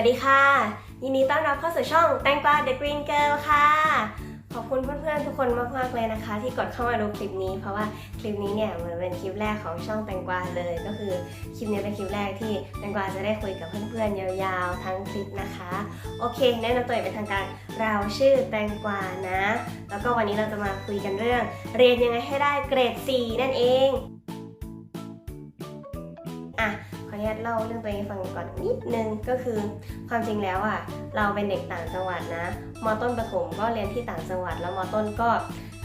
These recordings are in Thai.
วัสดีค่ะ ยินดีต้อนรับเข้าสู่ช่องแตงกวา The Green Girl ค่ะ ขอบคุณเพื่อนๆทุกคนมากๆเลยนะคะ ที่กดเข้ามาดูคลิปนี้ เพราะว่าคลิปนี้เนี่ยมันเป็นคลิปแรกของช่องแตงกวาเลย ก็คือคลิปนี้เป็นคลิปแรกที่แตงกวาจะได้คุยกับเพื่อนๆยาวๆทั้งคลิปนะคะ โอเคแนะนำตัวเองเป็นทางการเราชื่อแตงกวานะ แล้วก็วันนี้เราจะมาคุยกันเรื่อง เรียนยังไงให้ได้เกรด 4 นั่นเอง เล่าเรื่องตัวเองฟังก่อนนิดนึงก็คือความจริงแล้วอะเราเป็นเด็กต่างจังหวัดนะมต้นประถมก็เรียนที่ต่างจังหวัด แล้วมต้นก็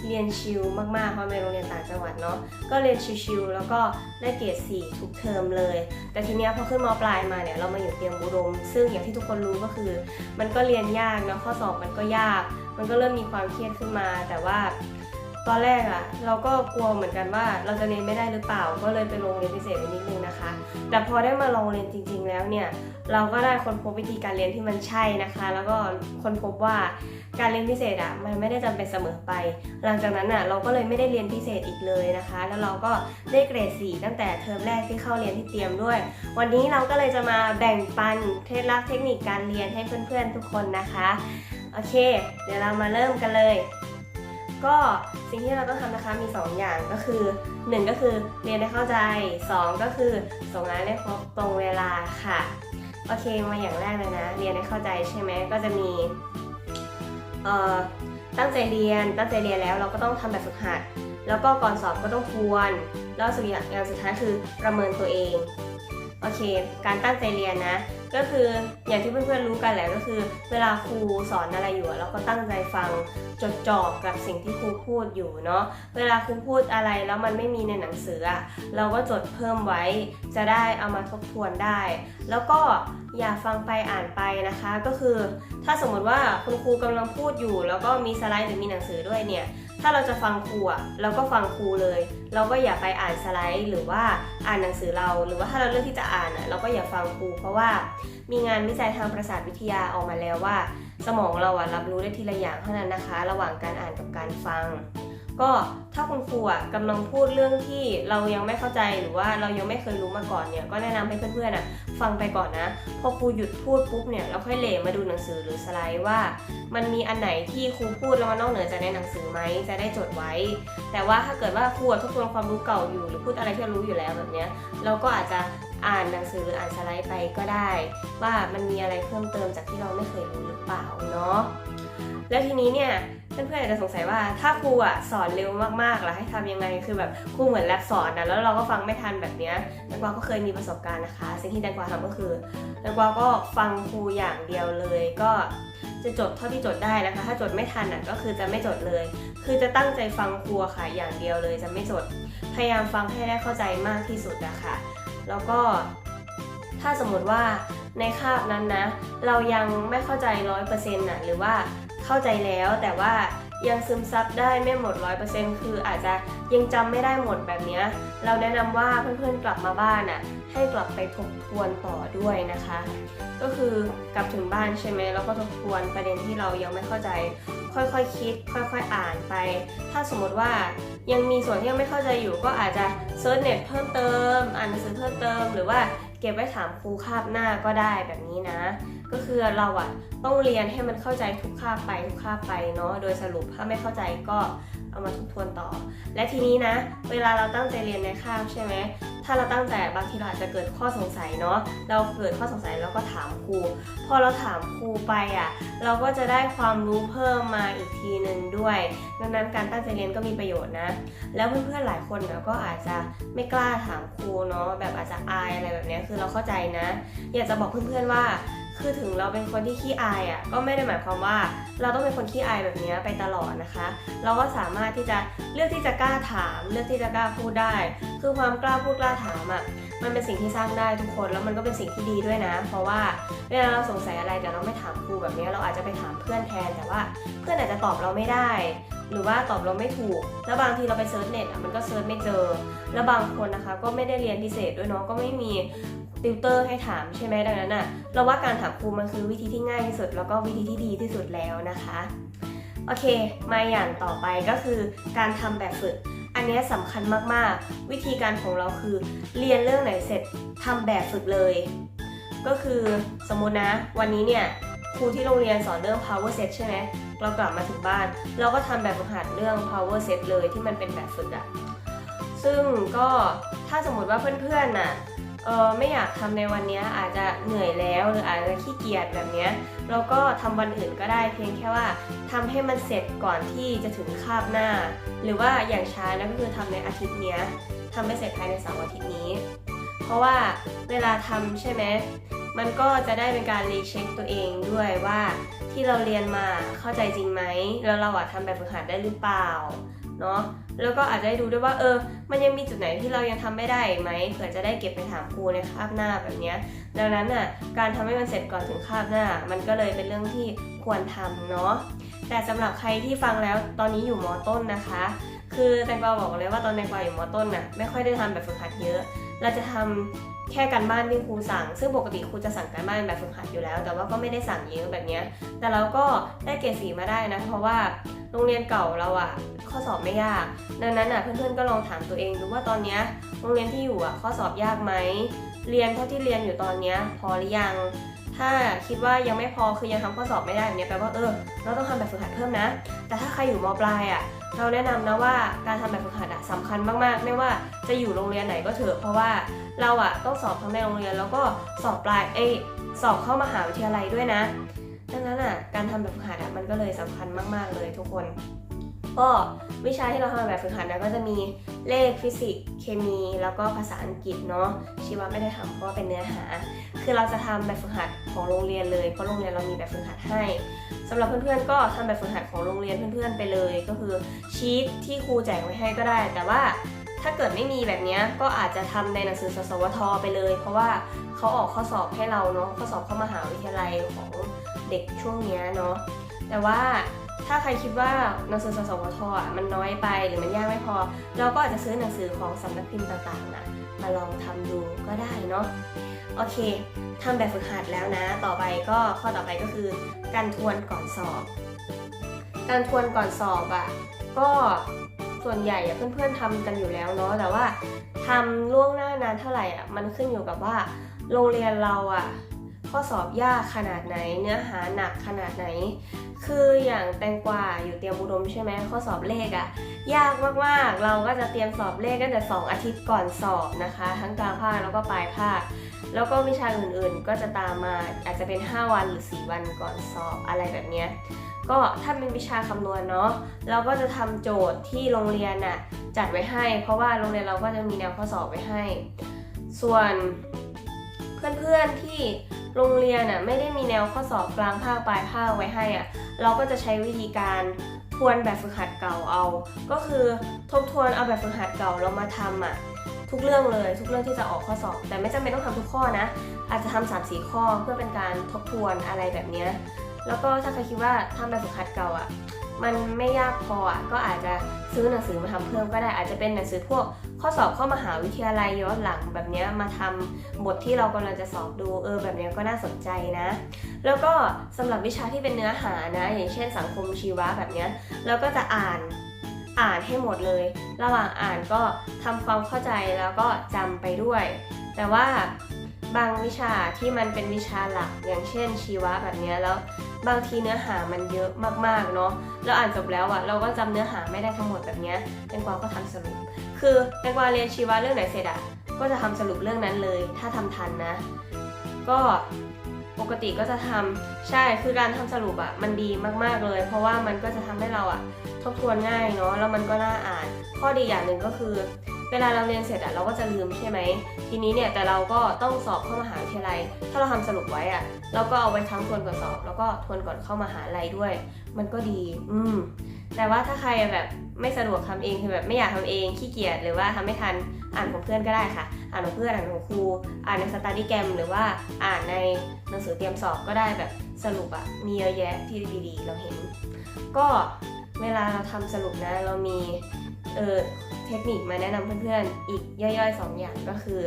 เรียนชิลมากๆเพราะเป็นโรงเรียนต่างจังหวัดเนาะก็เรียนชิลๆแล้วก็ได้เกรด4ทุกเทอมเลย แต่ทีเนี้ยพอขึ้นมปลายมาเนี่ยเรามาอยู่เตรียมอุดม ซึ่งอย่างที่ทุกคนรู้ก็คือ มันก็เรียนยากเนาะข้อสอบมันก็ยาก มันก็เริ่มมีความเครียดขึ้นมา แต่ว่า ตอนแรกอะเราก็กลัวเหมือนกันว่าเราจะเรียนไม่ได้หรือเปล่า ก็เลยไปโรงเรียนพิเศษไปนิดนึงนะคะ แต่พอได้มาลองเรียนจริง ๆ แล้วเนี่ยเราก็ได้ค้นพบวิธีการเรียนที่มันใช่นะคะ แล้วก็ค้นพบว่าการเรียนพิเศษอะมันไม่ได้จำเป็นเสมอไป หลังจากนั้นอะเราก็เลยไม่ได้เรียนพิเศษอีกเลยนะคะ แล้วเราก็ได้เกรด4ตั้งแต่เทอมแรกที่เข้าเรียนที่เตรียมด้วย วันนี้เราก็เลยจะมาแบ่งปันเคล็ดลับเทคนิคการเรียนให้เพื่อนๆทุกคนนะคะโอเค เดี๋ยวเรามาเริ่มกันเลย ก็สิ่งที่เราต้องทำนะคะมี 2 อย่างก็คือ 1 ก็คือเรียนให้เข้าใจ 2 ก็คือส่งงานให้ครบตรงเวลาค่ะ โอเคมาอย่างแรกเลยนะ เรียนให้เข้าใจใช่ไหมก็จะมีเอ่อตั้งใจเรียนตั้งใจเรียนแล้วเราก็ต้องทำแบบฝึกหัด แล้วก็ก่อนสอบก็ต้องทวน แล้วสิ่งอย่างสุดท้ายคือประเมินตัวเอง โอเค การตั้งใจเรียนนะ ก็คืออย่างที่เพื่อนๆรู้กันแหละก็คือ เวลาครูสอนอะไรอยู่เราก็ตั้งใจฟังจดจ่อกับสิ่งที่ครูพูดอยู่เนาะเวลาครูพูดอะไรแล้วมันไม่มีในหนังสืออะเราก็จดเพิ่มไว้จะได้เอามาทบทวนได้ แล้วก็ อย่าฟังไปอ่านไปนะคะ ก็คือถ้าสมมติว่าคุณครูกำลังพูดอยู่ แล้วก็มีสไลด์หรือมีหนังสือด้วยเนี่ยถ้าเราจะฟังครูอะเราก็ฟังครูเลย เราก็อย่าไปอ่านสไลด์ หรือว่าอ่านหนังสือเรา หรือว่าถ้าเราเลือกที่จะอ่านอะเราก็อย่าฟังครู เพราะว่ามีงานวิจัยทางประสาทวิทยาออกมาแล้วว่า สมองเราอะรับรู้ได้ทีละอย่างเท่านั้นนะคะ ระหว่างการอ่านกับการฟัง ก็ถ้าคุณครูอะกำลังพูดเรื่องที่เรายังไม่เข้าใจหรือว่าเรายังไม่เคยรู้มาก่อนเนี่ยก็แนะนำให้เพื่อนๆอะฟังไปก่อนนะ พอครูหยุดพูดปุ๊บเนี่ยเราค่อยเหลมาดูหนังสือหรือสไลด์ว่า มันมีอันไหนที่ครูพูดแล้วมันนอกเหนือจากในหนังสือไหมจะได้จดไว้ แต่ว่าถ้าเกิดว่าครูทบทวนความรู้เก่าอยู่หรือพูดอะไรที่เรารู้อยู่แล้วแบบเนี้ยเราก็อาจจะอ่านหนังสือหรืออ่านสไลด์ไปก็ได้ ว่ามันมีอะไรเพิ่มเติมจากที่เราไม่เคยรู้หรือเปล่าเนาะแล้วทีนี้เนี่ย เพื่อนๆอาจจะสงสัยว่าถ้าครูอะสอนเร็วมากๆล่ะให้ทำยังไงคือแบบครูเหมือนแลบสอนนะแล้วเราก็ฟังไม่ทันแบบเนี้ยแตงกวาก็เคยมีประสบการณ์นะคะ สิ่งที่แตงกวาทำก็คือแตงกวาก็ฟังครูอย่างเดียวเลยก็จะจดเท่าที่จดได้นะคะ ถ้าจดไม่ทันอะก็คือจะไม่จดเลย คือจะตั้งใจฟังครูค่ะอย่างเดียวเลยจะไม่จด พยายามฟังให้ได้เข้าใจมากที่สุดอะคะแล้วก็ถ้าสมมติว่าในคาบนั้นนะ เรายังไม่เข้าใจร้อยเปอร์เซ็นต์น่ะหรือว่า เข้าใจแล้วแต่ว่ายังซึมซับได้ไม่หมดร้อยเปอร์เซ็นต์คืออาจจะยังจำไม่ได้หมดแบบเนี้ยเราแนะนำว่าเพื่อนๆกลับมาบ้านน่ะให้กลับไปทบทวนต่อด้วยนะคะ ก็คือกลับถึงบ้านใช่ไหมแล้วก็ทบทวนประเด็นที่เรายังไม่เข้าใจ ค่อยๆคคิด ค่อยๆอ่านไป ถ้าสมมติว่ายังมีส่วนที่ยังไม่เข้าใจอยู่ ก็อาจจะเซิร์ชเน็ตเพิ่มเติม อ่านหนังสือเพิ่มเติม หรือว่าเก็บไว้ถามครูคาบหน้าก็ได้แบบนี้นะ ก็คือเราอะต้องเรียนให้มันเข้าใจทุกคาบไปทุกคาบไปเนาะโดยสรุปถ้าไม่เข้าใจก็เอามาทบทวนต่อ และทีนี้นะ เวลาเราตั้งใจเรียนในคาบใช่ไหมถ้าเราตั้งใจบางทีเราอาจจะเกิดข้อสงสัยเนาะเราเกิดข้อสงสัยแล้วก็ถามครู พอเราถามครูไปอะ เราก็จะได้ความรู้เพิ่มมาอีกทีหนึ่งด้วย ดังนั้นการตั้งใจเรียนก็มีประโยชน์นะ แล้วเพื่อนๆหลายคนเนี่ยก็อาจจะไม่กล้าถามครูเนาะแบบอาจจะอายอะไรแบบนี้คือเราเข้าใจนะ อยากจะบอกเพื่อนๆว่าคือถึงเราเป็นคนที่ขี้อายอะก็ไม่ได้หมายความว่า เราต้องเป็นคนขี้อายแบบนี้ไปตลอดนะคะ เราก็สามารถที่จะเลือกที่จะกล้าถาม เลือกที่จะกล้าพูดได้ คือความกล้าพูดกล้าถามอะมันเป็นสิ่งที่สร้างได้ทุกคนแล้วมันก็เป็นสิ่งที่ดีด้วยนะ เพราะว่าเวลาเราสงสัยอะไรแต่เราไม่ถามครูแบบนี้เราอาจจะไปถามเพื่อนแทนแต่ว่า เพื่อนอาจจะตอบเราไม่ได้หรือว่าตอบเราไม่ถูก แล้วบางทีเราไปเซิร์ชเน็ตอะมันก็เซิร์ชไม่เจอ แล้วบางคนนะคะก็ไม่ได้เรียนพิเศษด้วยเนาะก็ไม่มีติวเตอร์ให้ถามใช่ไหมดังนั้นอะเราว่าการถามครูมันคือวิธีที่ง่ายที่สุด แล้วก็วิธีที่ดีที่สุดแล้วนะคะโอเค มาอย่างต่อไปก็คือการทำแบบฝึก อันนี้ยสำคัญมากๆ วิธีการของเราคือเรียนเรื่องไหนเสร็จทำแบบฝึกเลย ก็คือสมมุตินะ วันนี้เนี่ย ครูที่โรงเรียนสอนเรื่อง power set ใช่ไหมเรากลับมาถึงบ้าน เราก็ทำแบบฝึกหัดเรื่อง power set เลยที่มันเป็นแบบฝึกอะซึ่งก็ถ้าสมมติว่าเพื่อนๆน่ะเออไม่อยากทำในวันนี้อาจจะเหนื่อยแล้วหรืออาจจะขี้เกียจแบบเนี้ยเราก็ทำวันอื่นก็ได้เพียงแค่ว่าทำให้มันเสร็จก่อนที่จะถึงคาบหน้า หรือว่าอย่างช้านะก็คือทำในอาทิตย์เนี้ยทำให้เสร็จภายในสาร์อาทิตย์นี้ เพราะว่าเวลาทำใช่ไหม มันก็จะได้เป็นการรีเช็คตัวเองด้วยว่าที่เราเรียนมาเข้าใจจริงไหมแล้วเราอะทำแบบฝึกหัดได้หรือเปล่าเนาะแล้วก็อาจจะได้ดูด้วยว่าเออ มันยังมีจุดไหนที่เรายังทำไม่ได้ไหมเผื่อจะได้เก็บไปถามครูในคาบหน้าแบบเนี้ยดังนั้นอะการทำให้มันเสร็จก่อนถึงคาบหน้า มันก็เลยเป็นเรื่องที่ควรทำเนาะแต่สำหรับใครที่ฟังแล้วตอนนี้อยู่มอต้นนะคะ คือแตงกวาบอกเลยว่าตอนแตงกวาอยู่มอต้นน่ะไม่ค่อยได้ทำแบบฝึกหัดเยอะ เราจะทำแค่การบ้านที่ครูสั่ง ซึ่งปกติครูจะสั่งการบ้านแบบฝึกหัดอยู่แล้ว แต่ว่าก็ไม่ได้สั่งเยอะแบบนี้แต่เราก็ได้เกรดสีมาได้นะ เพราะว่าโรงเรียนเก่าเราอะข้อสอบไม่ยาก ดังนั้นอะเพื่อนๆก็ลองถามตัวเองดูว่าตอนนี้โรงเรียนที่อยู่อะข้อสอบยากไหมเรียนเท่าที่เรียนอยู่ตอนนี้พอหรือยัง ถ้าคิดว่ายังไม่พอคือยังทำข้อสอบไม่ได้แบบนี้แปลว่าเออเราต้องทำแบบฝึกหัดเพิ่มนะ แต่ถ้าใครอยู่มปลายอะ เราแนะนำนะว่าการทำแบบฝึกหัดอะสำคัญมากๆ ไม่ว่าจะอยู่โรงเรียนไหนก็เถอะ เพราะว่าเราอะต้องสอบทั้งในโรงเรียนแล้วก็สอบปลายเอสอบเข้ามหาวิทยาลัยด้วยนะ ดังนั้นอะการทำแบบฝึกหัดอะมันก็เลยสำคัญมากๆเลยทุกคน ก็วิชาที่เราทำแบบฝึกหัดนะก็จะมีเลขฟิสิกส์เคมี แล้วก็ภาษาอังกฤษเนาะชีวะไม่ได้ทำเพราะว่าเป็นเนื้อหา คือเราจะทำแบบฝึกหัดของโรงเรียนเลยเพราะโรงเรียนเรามีแบบฝึกหัดให้สำหรับเพื่อนๆก็ทำแบบฝึกหัดของโรงเรียนเพื่อนๆไปเลย ก็คือชีตที่ครูแจกไว้ให้ก็ได้ แต่ว่าถ้าเกิดไม่มีแบบนี้ก็อาจจะทำในหนังสือสสวทไปเลย เพราะว่าเขาออกข้อสอบให้เราเนาะข้อสอบเข้ามหาวิทยาลัยของเด็กช่วงนี้เนาะแต่ว่า ถ้าใครคิดว่าหนังสือสสวทอะมันน้อยไปหรือมันยากไม่พอ เราก็อาจจะซื้อหนังสือของสำนักพิมพ์ต่างๆนะมาลองทำดูก็ได้เนาะโอเคทำแบบฝึกหัดแล้วนะ ต่อไปก็ข้อต่อไปก็คือ การทวนก่อนสอบ การทวนก่อนสอบอะ่ะก็ส่วนใหญ่เพื่อนๆทำกันอยู่แล้วเนาะแต่ว่าทำล่วงหน้านานเท่าไหร่อะมันขึ้นอยู่กับว่า โรงเรียนเราอะ ข้อสอบยากขนาดไหน เนื้อหาหนักขนาดไหน คืออย่างแตงกวาอยู่เตรียมอุดมใช่ไหมข้อสอบเลขอะยากมากๆ เราก็จะเตรียมสอบเลขตั้งแต่ 2 อาทิตย์ก่อนสอบนะคะ ทั้งกลางภาคแล้วก็ปลายภาค แล้วก็วิชาอื่นๆ ก็จะตามมาอาจจะเป็น 5 วันหรือ 4 วันก่อนสอบอะไรแบบเนี้ยก็ถ้าเป็นวิชาคำนวณเนาะเราก็จะทำโจทย์ที่โรงเรียนน่ะจัดไว้ให้ เพราะว่าโรงเรียนเราก็จะมีแนวข้อสอบไว้ให้ ส่วนเพื่อนๆที่ โรงเรียนน่ะไม่ได้มีแนวข้อสอบกลางภาคปลายภาคไว้ให้อะเราก็จะใช้วิธีการทวนแบบฝึกหัดเก่าเอา ก็คือทบทวนเอาแบบฝึกหัดเก่าเรามาทำอะทุกเรื่องเลยทุกเรื่องที่จะออกข้อสอบ แต่ไม่จำเป็นต้องทำทุกข้อนะ อาจจะทำสามสี่ข้อเพื่อเป็นการทบทวนอะไรแบบเนี้ยแล้วก็ถ้าใครคิดว่าทำแบบฝึกหัดเก่าอะมันไม่ยากพออะก็อาจจะซื้อหนังสือมาทำเพิ่มก็ได้อาจจะเป็นหนังสือพวก ข้อสอบเข้ามหาวิทยาลัยย้อนหลังแบบเนี้ยมาทำบทที่เรากำลังจะสอบดูเออแบบเนี้ยก็น่าสนใจนะ แล้วก็สำหรับวิชาที่เป็นเนื้อหานะ อย่างเช่นสังคมชีวะแบบเนี้ยเราก็จะอ่านอ่านให้หมดเลย ระหว่างอ่านก็ทำความเข้าใจแล้วก็จำไปด้วย แต่ว่าบางวิชาที่มันเป็นวิชาหลักอย่างเช่นชีวะแบบเนี้ยแล้วบางทีเนื้อหามันเยอะมากๆเนาะแล้วอ่านจบแล้วอะเราก็จำเนื้อหาไม่ได้ทั้งหมดแบบเนี้ยแตงกวาก็ทำสรุป คือแตงกวาเรียนชีวะเรื่องไหนเสร็จอะก็จะทำสรุปเรื่องนั้นเลย ถ้าทำทันนะ ก็ปกติก็จะทำใช่คือการทำสรุปอะมันดีมากๆเลย เพราะว่ามันก็จะทำให้เราอะทบทวนง่ายเนาะแล้วมันก็น่าอ่าน ข้อดีอย่างหนึ่งก็คือ เวลาเราเรียนเสร็จอะเราก็จะลืมใช่ไหมทีนี้เนี่ยแต่เราก็ต้องสอบเข้ามหาวิทยาลัย ถ้าเราทำสรุปไว้อะเราก็เอาไว้ทั้งทวนก่อนสอบ แล้วก็ทวนก่อนเข้ามหาลัยด้วย มันก็ดี อืมแต่ว่าถ้าใครแบบ ไม่สะดวกทำเองคือแบบไม่อยากทำเองขี้เกียจหรือว่าทำไม่ทันอ่านของเพื่อนก็ได้ค่ะ อ่านของเพื่อนอ่านของครู อ่านในสตาร์ดี้แกรมหรือว่าอ่านในหนังสือเตรียมสอบก็ได้แบบสรุปอะมีเยอะแยะที่ดีๆเราเห็น ก็เวลาเราทำสรุปนะเรามีเออเทคนิคมาแนะนำเพื่อนๆ อีกย่อยๆ 2 อย่างก็คือ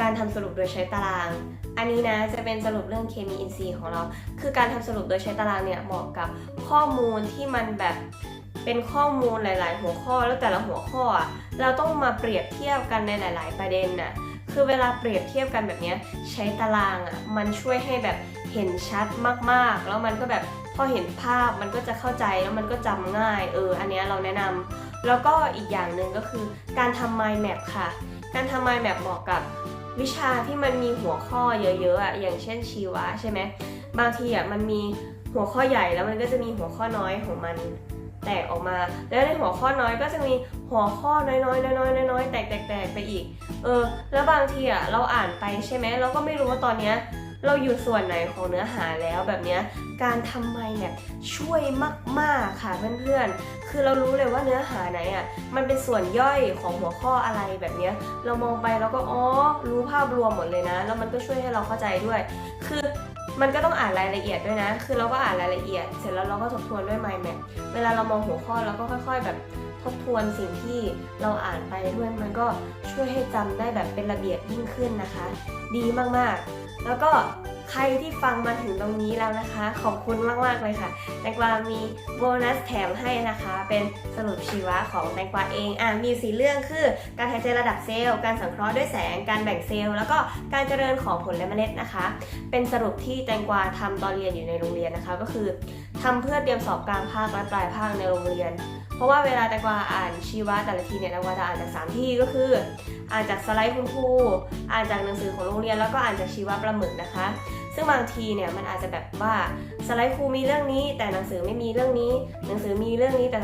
การทำสรุปโดยใช้ตาราง อันนี้นะจะเป็นสรุปเรื่องเคมีอินทรีย์ของเรา คือการทำสรุปโดยใช้ตารางเนี่ยเหมาะกับข้อมูลที่มันแบบ เป็นข้อมูลหลาย ๆ หัวข้อแล้วแต่ละหัวข้อ เราต้องมาเปรียบเทียบกันในหลาย ๆ ประเด็นน่ะคือเวลาเปรียบเทียบกันแบบนี้ใช้ตารางอะมันช่วยให้แบบเห็นชัดมากๆ แล้วมันก็แบบพอเห็นภาพมันก็จะเข้าใจแล้วมันก็จำง่ายเอออันนี้เราแนะนำแล้วก็อีกอย่างหนึ่งก็คือการทำ mind map ค่ะ การทำ mind map เหมาะกับวิชาที่มันมีหัวข้อเยอะๆอะอย่างเช่นชีวะใช่ไหมบางทีอะมันมีหัวข้อใหญ่แล้วมันก็จะมีหัวข้อน้อยของมัน แตกออกมา แล้วในหัวข้อน้อยก็จะมีหัวข้อน้อยๆน้อยๆน้อยๆแตกแตกแตกไปอีก เออ แล้วบางทีอะเราอ่านไปใช่ไหมเราก็ไม่รู้ว่าตอนเนี้ย เราอยู่ส่วนไหนของเนื้อหาแล้วแบบนี้การทำไมเนี่ยช่วยมากๆค่ะเพื่อนๆ คือเรารู้เลยว่าเนื้อหาไหนอะมันเป็นส่วนย่อยของหัวข้ออะไรแบบนี้เรามองไปเราก็อ๋อรู้ภาพรวมหมดเลยนะ แล้วมันก็ช่วยให้เราเข้าใจด้วย คือมันก็ต้องอ่านรายละเอียดด้วยนะ คือเราก็อ่านรายละเอียด เสร็จแล้วเราก็ทบทวนด้วย mind map เวลาเรามองหัวข้อเราก็ค่อย ๆ แบบทบทวนสิ่งที่เราอ่านไปด้วย มันก็ช่วยให้จำได้แบบเป็นระเบียบยิ่งขึ้นนะคะ ดีมากๆ แล้วก็ใครที่ฟังมาถึงตรงนี้แล้วนะคะ ขอบคุณมากๆเลยค่ะ แตงกวามีโบนัสแถมให้นะคะ เป็นสรุปชีวะของแตงกวาเองอะมีสีเรื่องคือ การหายใจระดับเซลล์ การสังเคราะห์ด้วยแสง การแบ่งเซลล์ แล้วก็การเจริญของผลและเมล็ดนะคะ เป็นสรุปที่แตงกวาทำตอนเรียนอยู่ในโรงเรียนนะคะ ก็คือทำเพื่อเตรียมสอบกลางภาคและปลายภาคในโรงเรียน เพราะว่าเวลาแตงกวาอ่านชีวะแต่ละทีเนี่ยแตงกวาจะอ่านจากสามที่ก็คือ อ่านจากสไลด์คุณครูอ่านจากหนังสือของโรงเรียนแล้วก็อ่านจากชีวะปลาหมึกนะคะ ซึ่งบางทีเนี่ยมันอาจจะแบบว่าสไลด์ครูมีเรื่องนี้ แต่หนังสือไม่มีเรื่องนี้ หนังสือมีเรื่องนี้แต่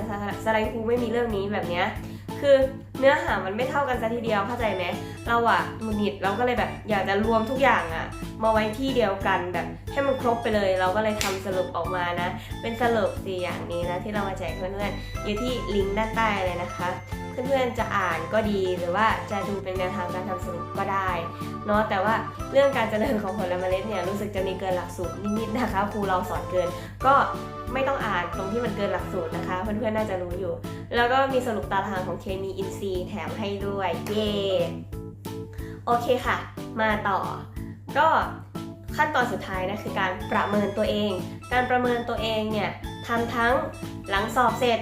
สไลด์ครูไม่มีเรื่องนี้แบบเนี้ยคือเนื้อหามันไม่เท่ากันซะทีเดียวเข้าใจไหมเราอะหงุดหงิดเราก็เลยแบบอยากจะรวมทุกอย่างอะ มาไว้ที่เดียวกันแบบให้มันครบไปเลย เราก็เลยทำสรุปออกมานะ เป็นสรุปสี่อย่างนี้นะที่เรามาแจกเพื่อนๆอยู่ที่ลิงก์ด้านใต้เลยนะคะเพื่อนๆจะอ่านก็ดีหรือว่าจะดูเป็นแนวทางการทำสรุปก็ได้เนาะแต่ว่าเรื่องการเจริญของผลละเมล็ดเนี่ยรู้สึกจะมีเกินหลักสูตรนิดๆนะคะครูเราสอนเกิน ก็ไม่ต้องอ่านตรงที่มันเกินหลักสูตรนะคะ เพื่อนๆน่าจะรู้อยู่ แล้วก็มีสรุปตารางของเคมีอินทรีย์แถมให้ด้วยเย่โอเคค่ะ มาต่อ ก็ขั้นตอนสุดท้ายนะคือการประเมินตัวเอง การประเมินตัวเองเนี่ยทำทั้งหลังสอบเสร็จ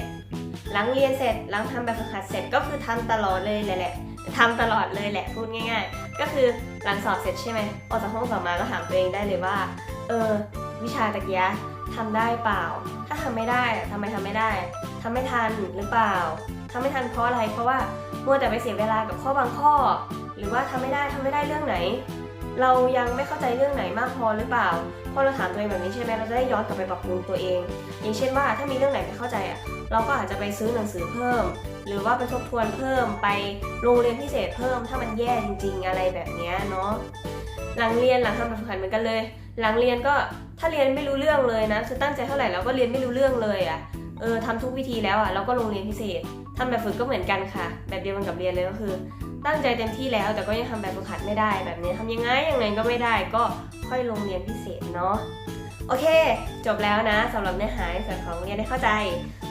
หลังเรียนเสร็จ หลังทำแบบฝึกหัดเสร็จก็คือทำตลอดเลยแหละทำตลอดเลยแหละพูดง่าย ๆ ก็คือหลังสอบเสร็จใช่ไหมออกจากห้องสอบมาก็ถามตัวเองได้เลยว่า เออ วิชาตะเกียะทำได้เปล่า ถ้าทำไม่ได้ทำไมทำไม่ได้ทำไม่ทันหรือเปล่าทำไม่ทันเพราะอะไรเพราะว่ามัวแต่ไปเสียเวลากับข้อบางข้อ หรือว่าทำไม่ได้ทำไม่ได้เรื่องไหน เรายังไม่เข้าใจเรื่องไหนมากพอหรือเปล่า พอเราถามตัวเองแบบนี้ใช่ไหมเราจะได้ย้อนกลับไปปรับปรุงตัวเอง อย่างเช่นว่าถ้ามีเรื่องไหนไม่เข้าใจอะ เราก็อาจจะไปซื้อหนังสือเพิ่ม หรือว่าไปทบทวนเพิ่ม ไปโรงเรียนพิเศษเพิ่ม ถ้ามันแย่จริง ๆ อะไรแบบนี้เนาะ หลังเรียนหลังทำแบบฝึกหัดเหมือนกันเลย หลังเรียนก็ถ้าเรียนไม่รู้เรื่องเลยนะคือตั้งใจเท่าไหร่เราก็เรียนไม่รู้เรื่องเลยอะ เออทำทุกวิธีแล้วอะเราก็โรงเรียนพิเศษทำแบบฝึกก็เหมือนกันค่ะ แบบเดียวกันกับเรียนเลยก็คือ ตั้งใจเต็มที่แล้วแต่ก็ยังทำแบบฝึกหัดไม่ได้แบบนี้ทำยังไงยังไงก็ไม่ได้ก็ค่อยลงเรียนพิเศษเนาะโอเค จบแล้วนะสำหรับเนื้อหาในส่วนของเรียนได้เข้าใจ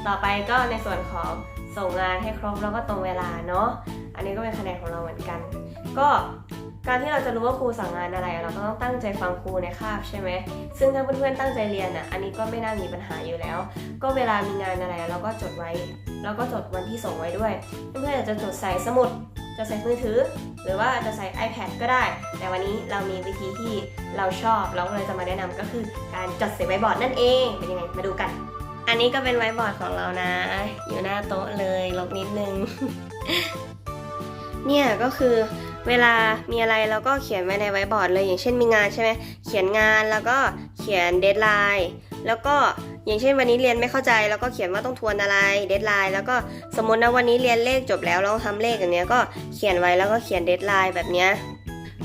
ต่อไปก็ในส่วนของส่งงานให้ครบแล้วก็ตรงเวลาเนาะอันนี้ก็เป็นคะแนนของเราเหมือนกัน ก็ การที่เราจะรู้ว่าครูสั่งงานอะไร เราก็ต้องตั้งใจฟังครูในคาบใช่ไหมซึ่งถ้าเพื่อนๆตั้งใจเรียนอะอันนี้ก็ไม่น่ามีปัญหาอยู่แล้ว ก็เวลามีงานอะไรเราก็จดไว้แล้วก็จดวันที่ส่งไว้ด้วย เพื่อนๆอาจจะจดใส่สมุดจะใส่มือถือ หรือว่าจะใส่ iPad ก็ได้ แต่วันนี้เรามีวิธีที่เราชอบเราก็เลยจะมาแนะนำก็คือการจดใส่ไวบอร์ดนั่นเองเป็นยังไงมาดูกัน อันนี้ก็เป็นไวบอร์ดของเรานะ อยู่หน้าโต๊ะเลยลบนิดนึง เนี่ยก็คือ เวลามีอะไรเราก็เขียนไว้ในไว้บอร์ดเลย อย่างเช่นมีงานใช่ไหมเขียนงานแล้วก็เขียนเดทไลน์แล้วก็อย่างเช่นวันนี้เรียนไม่เข้าใจแล้วก็เขียนว่าต้องทวนอะไรเดทไลน์แล้วก็สมมตินะวันนี้เรียนเลขจบแล้วเราต้องทำเลขอย่างเนี้ยก็เขียนไว้แล้วก็เขียนเดทไลน์แบบเนี้ย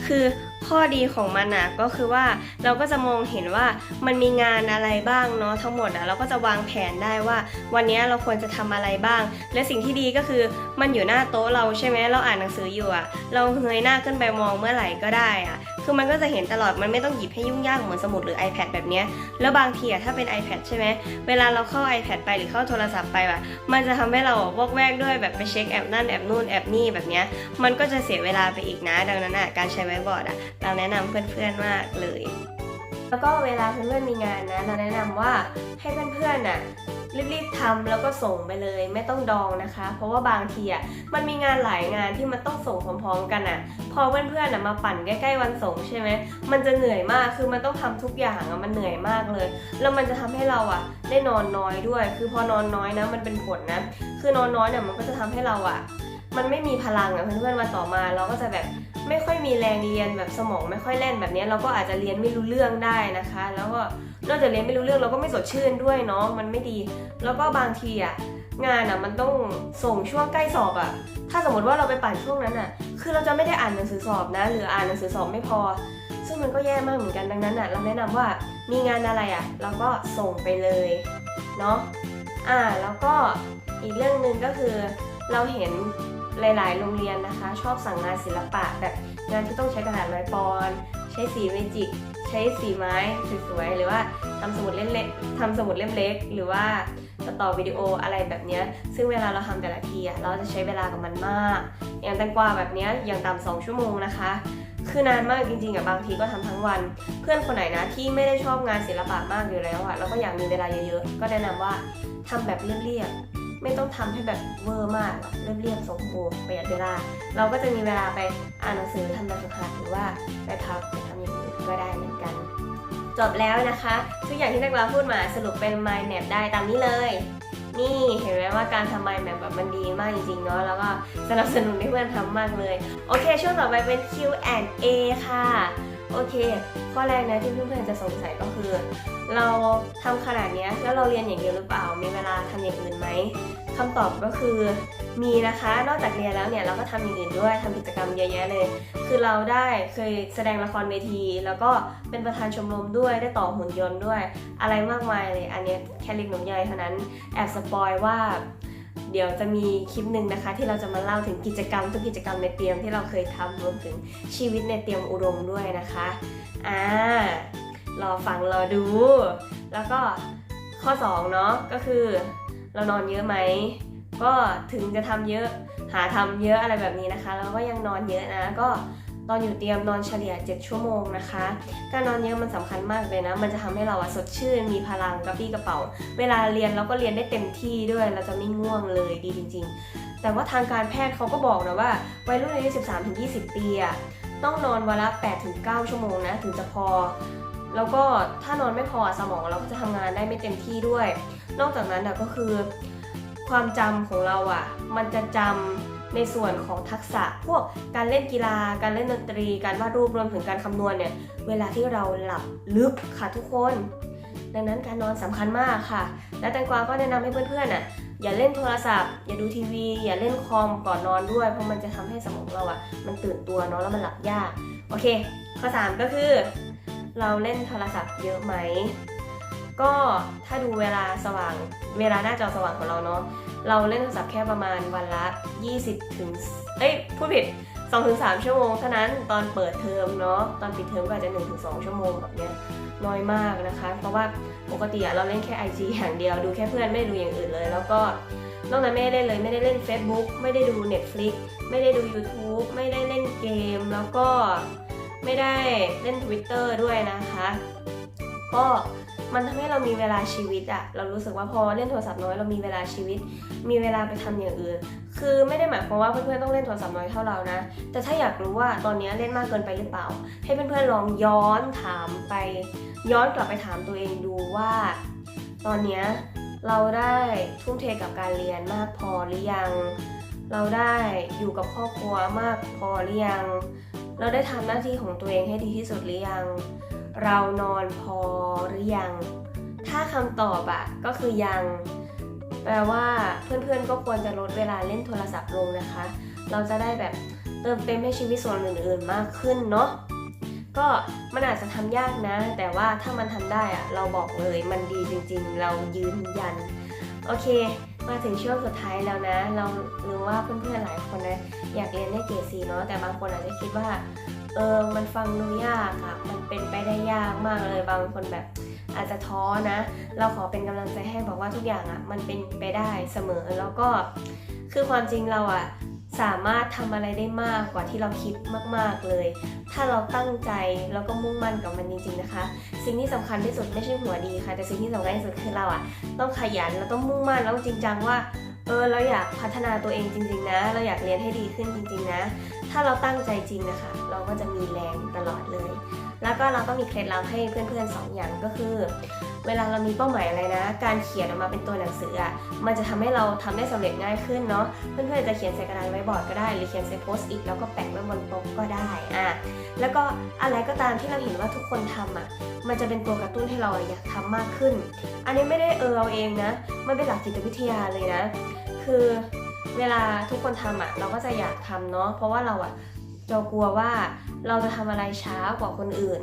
คือ ข้อดีของมันอะก็คือว่าเราก็จะมองเห็นว่ามันมีงานอะไรบ้างเนาะทั้งหมดอะเราก็จะวางแผนได้ว่า วันนี้เราควรจะทำอะไรบ้าง และสิ่งที่ดีก็คือมันอยู่หน้าโต๊ะเราใช่ไหมเราอ่านหนังสืออยู่อะเราเงยหน้าขึ้นไปมองเมื่อไหร่ก็ได้อะคือมันก็จะเห็นตลอด มันไม่ต้องหยิบให้ยุ่งยากเหมือนสมุดหรือ iPad แบบนี้ แล้วบางทีอะถ้าเป็น iPad ใช่ไหม เวลาเราเข้า iPad ไปหรือเข้าโทรศัพท์ไปอะมันจะทำให้เราวอกแวกด้วยแบบไปเช็คแอปนั่นแอปนู่นแอปนี่แบบนี้ มันก็จะเสียเวลาไปอีกนะ ดังนั้นอะการใช้ไวบอร์ดอะเราแนะนำเพื่อนๆมากเลย แล้วก็เวลาเพื่อนๆมีงานนะ เราแนะนำว่าให้เพื่อนๆน่ะ รีบๆทำแล้วก็ส่งไปเลย ไม่ต้องดองนะคะ เพราะว่าบางทีอะมันมีงานหลายงานที่มันต้องส่งพร้อมๆกันอะ พอเพื่อนๆอะมาปั่นใกล้ๆวันส่งใช่ไหมมันจะเหนื่อยมากคือมันต้องทำทุกอย่างอะมันเหนื่อยมากเลย แล้วมันจะทำให้เราอะได้นอนน้อยด้วย คือพอนอนน้อยนะมันเป็นผลนะคือนอนน้อยเนี่ยมันก็จะทำให้เราอะ มันไม่มีพลังอะเพื่อนๆมาต่อมาเราก็จะแบบไม่ค่อยมีแรงเรียนแบบสมองไม่ค่อยแล่นแบบนี้เราก็อาจจะเรียนไม่รู้เรื่องได้นะคะ แล้วก็นอกจากเรียนไม่รู้เรื่องเราก็ไม่สดชื่นด้วยเนาะมันไม่ดี แล้วก็บางทีอะงานอะมันต้องส่งช่วงใกล้สอบอะถ้าสมมติว่าเราไปปั่นช่วงนั้นอะคือเราจะไม่ได้อ่านหนังสือสอบนะ หรืออ่านหนังสือสอบไม่พอ ซึ่งมันก็แย่มากเหมือนกันดังนั้นอะเราแนะนำว่ามีงานอะไรอะเราก็ส่งไปเลยเนาะอ่าแล้วก็อีกเรื่องหนึ่งก็คือเราเห็น หลายๆ โรงเรียนนะคะ ชอบสั่งงานศิลปะแบบงานที่ต้องใช้กระดาษร้อยปอนใช้สีเมจิกใช้สีไม้สวยๆหรือว่าทำสมุดเล่มเล็กทำสมุดเล่มเล็ก หรือว่าต,ต่อวิดีโออะไรแบบนี้ซึ่งเวลาเราทำแต่ละทีอะเราจะใช้เวลากับมันมาก อย่างแตงกวาแบบนี้อย่างต่ำสองชั่วโมงนะคะ คือนานมากจริงๆอะบางทีก็ทำทั้งวัน เพื่อนคนไหนนะที่ไม่ได้ชอบงานศิลปะมากอยู่แล้วอะแล้วก็อยากมีเวลาเยอะๆ ก็แนะนำว่าทำแบบเรียบๆ ไม่ต้องทำให้แบบเวอร์มากอะเรียบๆสมบูรณ์ประหยัดเวลา เราก็จะมีเวลาไปอ่านหนังสือทำแบบฝึกหัดหรือว่าไปพักไปทำอย่างอื่นก็ได้เหมือนกัน จบแล้วนะคะทุกอย่างที่นักเราพูดมาสรุปเป็น mind map ได้ตามนี้เลยนี่เห็นไหมว่าการทำ mind map แบบมันดีมากจริงๆเนาะแล้วก็สนับสนุนให้เพื่อนทำมากเลย โอเค ช่วงต่อไปเป็น Q&A ค่ะ โอเค ข้อแรกนะที่เพื่อนๆจะสงสัยก็คือ เราทำขนาดนี้แล้วเราเรียนอย่างเดียวหรือเปล่า มีเวลาทำอย่างอื่นไหมคำตอบก็คือมีนะคะ นอกจากเรียนแล้วเนี่ยเราก็ทำอย่างอื่นด้วยทำกิจกรรมเยอะแยะเลย คือเราได้เคยแสดงละครเวที แล้วก็เป็นประธานชมรมด้วยได้ต่อหุ่นยนต์ด้วย อะไรมากมายเลย อันนี้แค่เล็กน้อยใหญ่เท่านั้นแอบสปอยว่า เดี๋ยวจะมีคลิปหนึ่งนะคะ ที่เราจะมาเล่าถึงกิจกรรมทุกกิจกรรมในเตรียมที่เราเคยทำรวมถึงชีวิตในเตรียมอุดมด้วยนะคะอ่ารอฟังรอดู แล้วก็ข้อ2เนาะก็คือเรานอนเยอะไหมก็ถึงจะทำเยอะหาทำเยอะอะไรแบบนี้นะคะ แล้วก็ยังนอนเยอะนะก็ ตอนอยู่เตรียมนอนเฉลี่ย 7 ชั่วโมงนะคะ การนอนเยอะมันสำคัญมากเลยนะ มันจะทำให้เราสดชื่น มีพลังกระปรี้กระเป๋า เวลาเรียนเราก็เรียนได้เต็มที่ด้วย เราจะไม่ง่วงเลยดีจริง ๆ แต่ว่าทางการแพทย์เขาก็บอกนะว่าวัยรุ่นอายุ 13-20 ปีอะต้องนอนวันละ 8-9 ชั่วโมงนะถึงจะพอ แล้วก็ถ้านอนไม่พอสมองเราก็จะทำงานได้ไม่เต็มที่ด้วย นอกจากนั้นอะก็คือ ความจำของเราอะ่ะมันจะจำ ในส่วนของทักษะพวกการเล่นกีฬา การเล่นดนตรี การวาดรูปรวมถึงการคำนวณเนี่ยเวลาที่เราหลับลึกค่ะทุกคน ดังนั้นการนอนสำคัญมากค่ะ และแตงกวาก็แนะนำให้เพื่อนๆน่ะอย่าเล่นโทรศัพท์ อย่าดูทีวี อย่าเล่นคอมก่อนนอนด้วย เพราะมันจะทำให้สมองเราอะมันตื่นตัวเนาะแล้วมันหลับยาก โอเค ข้อ 3 ก็คือ เราเล่นโทรศัพท์เยอะไหมก็ถ้าดูเวลาสว่างเวลาหน้าจอสว่างของเราเนาะ เราเล่นโทรศัพท์แค่ประมาณวันละ 20 ถึง เอ้ยพูดผิด2ถึง3ชั่วโมงเท่านั้นตอนเปิดเทอมเนาะตอนปิดเทอมก็อาจจะ1ถึง2ชั่วโมงแบบเนี้ยน้อยมากนะคะ เพราะว่าปกติเราเล่นแค่ IG อย่างเดียวดูแค่เพื่อนไม่ดูอย่างอื่นเลย แล้วก็นอกนั้นไม่ได้เล่นเลยไม่ได้เล่น Facebook ไม่ได้ดู Netflix ไม่ได้ดู YouTube ไม่ได้เล่นเกม แล้วก็ไม่ได้เล่น Twitter ด้วยนะคะ ก็ มันทำให้เรามีเวลาชีวิตอะเรารู้สึกว่าพอเล่นโทรศัพท์น้อยเรามีเวลาชีวิต มีเวลาไปทำอย่างอื่น คือไม่ได้หมายความว่าเพื่อนๆต้องเล่นโทรศัพท์น้อยเท่าเรานะ แต่ถ้าอยากรู้ว่าตอนนี้เล่นมากเกินไปหรือเปล่า ให้เพื่อนๆลองย้อนถามไป ย้อนกลับไปถามตัวเองดูว่า ตอนนี้เราได้ทุ่มเทกับการเรียนมากพอหรือยัง เราได้อยู่กับครอบครัวมากพอหรือยัง เราได้ทำหน้าที่ของตัวเองให้ดีที่สุดหรือยัง เรานอนพอ รือยัง ถ้าคำตอบอะก็คือยัง แปลว่าเพื่อนๆก็ควรจะลดเวลาเล่นโทรศัพท์ลงนะคะ เราจะได้แบบเติมเต็มให้ชีวิตส่วนอื่นๆมากขึ้นเนาะก็มันอาจจะทำยากนะ แต่ว่าถ้ามันทำได้อะเราบอกเลยมันดีจริงๆ เรายืนยัน โอเค มาถึงช่วงสุดท้ายแล้วนะ เรารู้ว่าเพื่อนๆหลายคนนะอยากเรียนได้เกรดสีเนาะแต่บางคนอาจจะคิดว่าเออมันฟังดูยากอะมันเป็นไปได้ยากมากเลยบางคนแบบ อาจจะท้อนะ เราขอเป็นกำลังใจให้บอกว่าทุกอย่างอะมันเป็นไปได้เสมอแล้วก็คือความจริงเราอะสามารถทำอะไรได้มากกว่าที่เราคิดมากๆเลย ถ้าเราตั้งใจแล้วก็มุ่งมั่นกับมันจริงๆนะคะ สิ่งที่สำคัญที่สุดไม่ใช่หัวดีค่ะ แต่สิ่งที่สำคัญที่สุดคือเราอะต้องขยันแล้วต้องมุ่งมั่นแล้วจริงจังว่าเออเราอยากพัฒนาตัวเองจริง ๆ นะ เราอยากเรียนให้ดีขึ้นจริง ๆ นะ ถ้าเราตั้งใจจริงนะคะ เราก็จะมีแรงตลอดเลย แล้วก็เราต้องมีเคล็ดลับให้เพื่อนๆสองอย่างก็คือ เวลาเรามีเป้าหมายอะไรนะ การเขียนออกมาเป็นตัวหนังสืออะมันจะทำให้เราทำได้สำเร็จง่ายขึ้นเนาะเพื่อนๆจะเขียนใส่กระดานไว้บอร์ดก็ได้ หรือเขียนใส่โพสต์อิทแล้วก็แปะไว้บนโต๊ะก็ได้อะแล้วก็อะไรก็ตามที่เราเห็นว่าทุกคนทำอะมันจะเป็นตัวกระตุ้นให้เราอยากทำมากขึ้น อันนี้ไม่ได้เออเอาเองนะมันเป็นหลักจิตวิทยาเลยนะ คือเวลาทุกคนทำอะเราก็จะอยากทำเนาะเพราะว่าเราอะ เรากลัวว่าเราจะทำอะไรช้ากว่าคนอื่น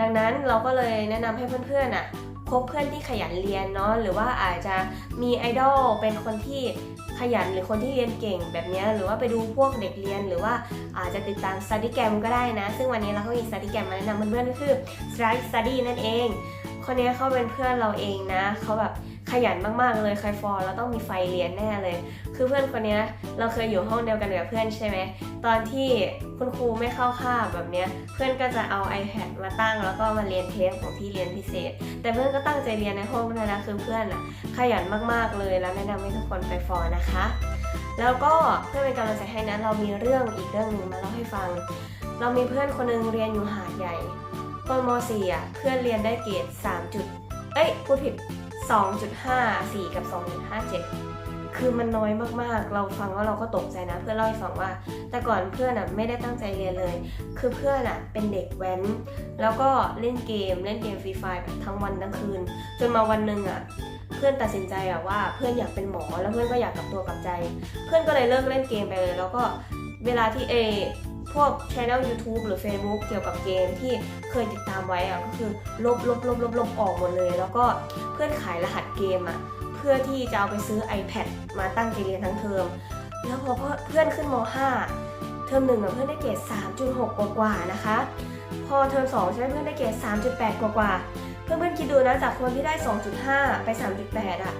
ดังนั้นเราก็เลยแนะนำให้เพื่อนๆอะคบเพื่อนที่ขยันเรียนเนาะหรือว่าอาจจะมีไอดอลเป็นคนที่ขยันหรือคนที่เรียนเก่งแบบเนี้ยหรือว่าไปดูพวกเด็กเรียน หรือว่าอาจจะติดตาม study g a m ก็ได้นะ ซึ่งวันนี้เราก็มี study g a m มาแนะนำเพื่อนๆก็คือ strike study นั่นเอง คนนี้เขาเป็นเพื่อนเราเองนะเขาแบบ ยันมากๆเลยใครฟอร์แล้วต้องมีไฟเรียนแน่เลย คือเพื่อนคนนี้เราเคยอยู่ห้องเดียวกันกับเพื่อนใช่ไหมตอนที่คุณครูไม่เข้าคาบแบบเนี้ยเพื่อนก็จะเอา iPad มาตั้งแล้วก็มาเรียนเทปของที่เรียนพิเศษ แต่เพื่อนก็ตั้งใจเรียนในห้องด้วยนะคือเพื่อนอะขยันมากๆเลยแล้วแนะนำให้ทุกคนไปฟอร์นะคะ แล้วก็เพื่อเป็นกำลังใจให้นะเรามีเรื่องอีกเรื่องหนึ่งมาเล่าให้ฟัง เรามีเพื่อนคนหนึงเรียนอยู่หาดใหญ่ตอนม .4 อะเพื่อนเรียนได้เกรด3จุดเอ้ยพูดผิด 2.5 4 กับ 2.57 คือมันน้อยมากๆ เราฟังแล้วเราก็ตกใจนะ เพื่อนเล่าให้ฟังว่า แต่ก่อนเพื่อนอะไม่ได้ตั้งใจเรียนเลย คือเพื่อนอะเป็นเด็กแว้น แล้วก็เล่นเกมเล่นเกมฟรีไฟแบบทั้งวันทั้งคืน จนมาวันหนึ่งอะเพื่อนตัดสินใจอะว่าเพื่อนอยากเป็นหมอแล้วเพื่อนก็อยากกลับตัวกลับใจ เพื่อนก็เลยเลิกเล่นเกมไปเลย แล้วก็เวลาที่เอ พวกช anel YouTube หรือ Facebook เกี่ยวกับเกมที่เคยติดตามไว้อะก็คือลบลบลบลบลบออกหมดเลย แล้วก็เพื่อนขายรหัสเกมอะเพื่อที่จะเอาไปซื้อ iPad มาตั้งใจเรียนทั้งเทอมแล้วพอเพื่อนขึ้นม .5 เทอมหนึ่งเพื่อนได้เกรด3.6 กว่าๆนะคะ พอเทอม2ใช่ไหมเพื่อนได้เกรด3.8 กว่าๆเพื่อนๆคิดดูนะจากคนที่ได้ 2.5 ไป 3.8 อะ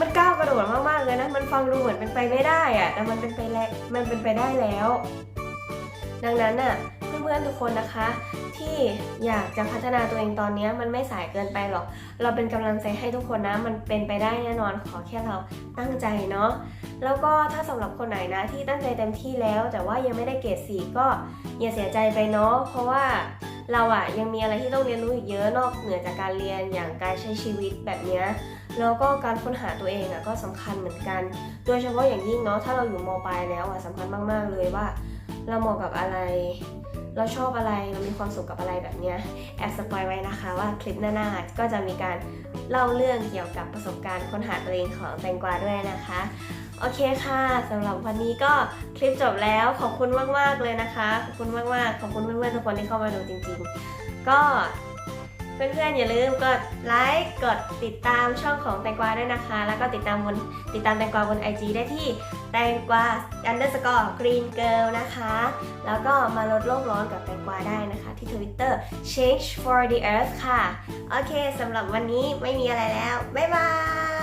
มันก้าวกระโดดมากๆเลยนะ มันฟังดูเหมือนเป็นไปไม่ได้อะ แต่มันเป็นไปแล้วมันเป็นไปได้แล้ว ดังนั้นน่ะเพื่อนๆทุกคนนะคะ ที่อยากจะพัฒนาตัวเองตอนนี้มันไม่สายเกินไปหรอก เราเป็นกำลังใจให้ทุกคนนะ มันเป็นไปได้แน่นอนขอแค่เราตั้งใจเนาะแล้วก็ถ้าสำหรับคนไหนนะที่ตั้งใจเต็มที่แล้ว แต่ว่ายังไม่ได้เกรดสี่ก็อย่าเสียใจไปเนาะเพราะว่าเราอะยังมีอะไรที่ต้องเรียนรู้อีกเยอะนอกเหนือจากการเรียนอย่างการใช้ชีวิตแบบนี้แล้วก็การค้นหาตัวเองอะก็สำคัญเหมือนกัน โดยเฉพาะอย่างยิ่งเนาะถ้าเราอยู่มปลายแล้วอะสำคัญมาก ๆ เลยว่า เราเหมาะกับอะไร เราชอบอะไร เรามีความสุขกับอะไรแบบเนี้ย แอบสปอยไว้นะคะว่าคลิปหน้าๆก็จะมีการเล่าเรื่องเกี่ยวกับประสบการณ์ค้นหาตัวเองของแตงกวาด้วยนะคะ โอเคค่ะสำหรับวันนี้ก็คลิปจบแล้วขอบคุณมากๆเลยนะคะ ขอบคุณมากๆ ขอบคุณเพื่อนๆทุกคนที่เข้ามาดูจริง ๆ ก็เพื่อนๆอย่าลืมกดไลค์ กดติดตามช่องของแตงกวาด้วยนะคะ แล้วก็ติดตามบนติดตามแตงกวาบน IG ได้ที่ แตงกวา underscore green girl นะคะ แล้วก็มาลดโลกร้อนกับแตงกวาได้นะคะ ที่ Twitter change for the earth ค่ะ โอเคสำหรับวันนี้ไม่มีอะไรแล้ว บ๊ายบาย